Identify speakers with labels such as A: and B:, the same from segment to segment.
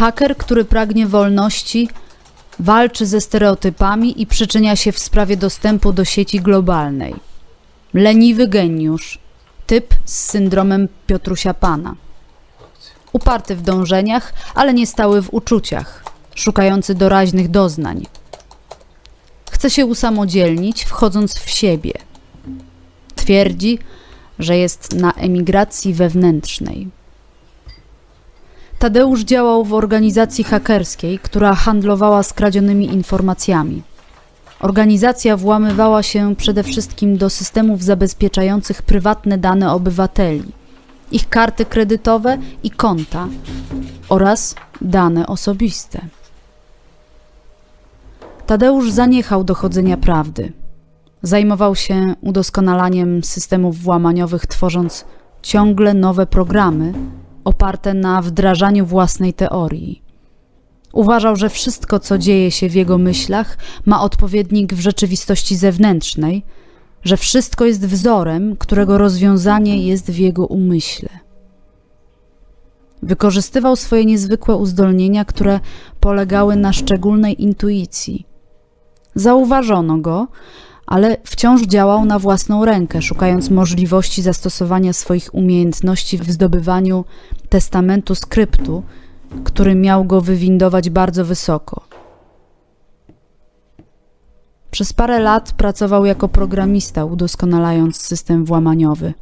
A: Haker, który pragnie wolności, walczy ze stereotypami i przyczynia się w sprawie dostępu do sieci globalnej. Leniwy geniusz, typ z syndromem Piotrusia Pana. Uparty w dążeniach, ale nie stały w uczuciach, szukający doraźnych doznań. Chce się usamodzielnić, wchodząc w siebie. Twierdzi, że jest na emigracji wewnętrznej. Tadeusz działał w organizacji hakerskiej, która handlowała skradzionymi informacjami. Organizacja włamywała się przede wszystkim do systemów zabezpieczających prywatne dane obywateli, ich karty kredytowe i konta oraz dane osobiste. Tadeusz zaniechał dochodzenia prawdy. Zajmował się udoskonalaniem systemów włamaniowych, tworząc ciągle nowe programy oparte na wdrażaniu własnej teorii. Uważał, że wszystko, co dzieje się w jego myślach, ma odpowiednik w rzeczywistości zewnętrznej, że wszystko jest wzorem, którego rozwiązanie jest w jego umyśle. Wykorzystywał swoje niezwykłe uzdolnienia, które polegały na szczególnej intuicji. Zauważono go, ale wciąż działał na własną rękę, szukając możliwości zastosowania swoich umiejętności w zdobywaniu testamentu skryptu, który miał go wywindować bardzo wysoko. Przez parę lat pracował jako programista, udoskonalając system włamaniowy.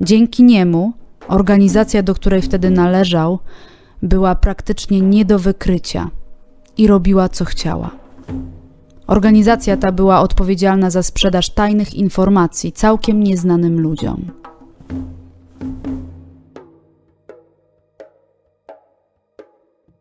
A: Dzięki niemu organizacja, do której wtedy należał, była praktycznie nie do wykrycia i robiła co chciała. Organizacja ta była odpowiedzialna za sprzedaż tajnych informacji całkiem nieznanym ludziom.